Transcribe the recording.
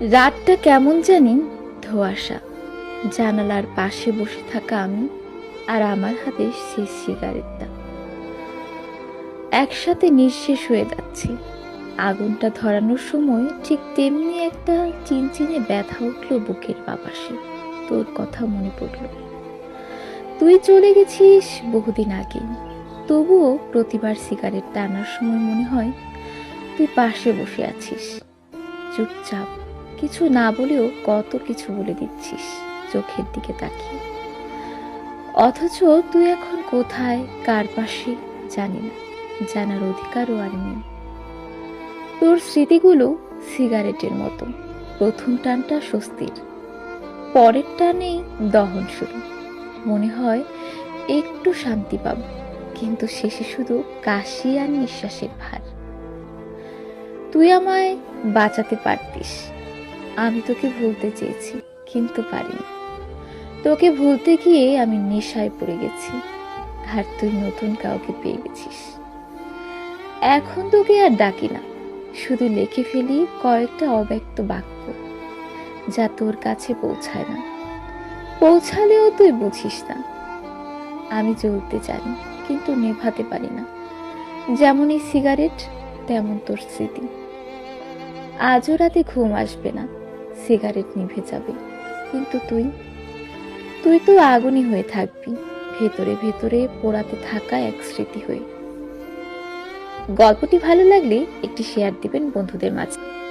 রাতটা কেমন জানি ধোয়াশা। জানালার পাশে বসে থাকা আমি আর আমার হাতে শেষ সিগারেটটা। একসাথে নিঃশেষ হয়ে যাচ্ছি। আগুনটা ধরানোর সময় ঠিক তেমনি একটা চিনচিনে ব্যথা উঠল বুকের বাপাসে তোর কথা মনে পড়ল। তুই চলে গেছিস বহুদিন আগে। তবুও প্রতিবার সিগারেট টানার সময় মনে হয় তুই পাশে বসে আছিস। চুপচাপ। কিছু না বলেও কত কিছু বলে দিচ্ছিস, চোখের দিকে তাকিয়ে। অথচ তুই এখন কোথায়, কার পাশে, জানি না, জানার অধিকারও আর নেই। তোর স্মৃতিগুলো সিগারেটের মতো, প্রথম টানটা স্বস্তির, পরের টানেই দহন শুরু। মনে হয় একটু শান্তি পাব, কিন্তু শেষে শুধু কাশি আর নিঃশ্বাসের ভার। তুই আমায় বাঁচাতে পারতিস আমি তোকে ভুলতে চেয়েছি, কিন্তু পারিনি। তোকে ভুলতে গিয়ে আমি নেশায় পড়ে গেছি, আর তুই নতুন কাউকে পেয়ে গেছিস। এখন তোকে আর ডাকি না, শুধু লিখে ফেলি কয়েকটা অব্যক্ত বাক্য, যা তোর কাছে পৌঁছায় না। পৌঁছালেও তুই বুঝিস না। আমি জ্বলতে জানি, কিন্তু নেভাতে পারি না। যেমন এই সিগারেট, তেমন তোর স্মৃতি। আজও রাতে ঘুম আসবে না। সিগারেট নিভে যাবে। কিন্তু তুই? তুই তো আগুনই হয়ে থাকবি, ভেতরে ভেতরে পোড়াতে থাকা এক স্মৃতি হয়ে। গল্পটি ভালো লাগলে একটি শেয়ার দিবেন বন্ধুদের মাঝে।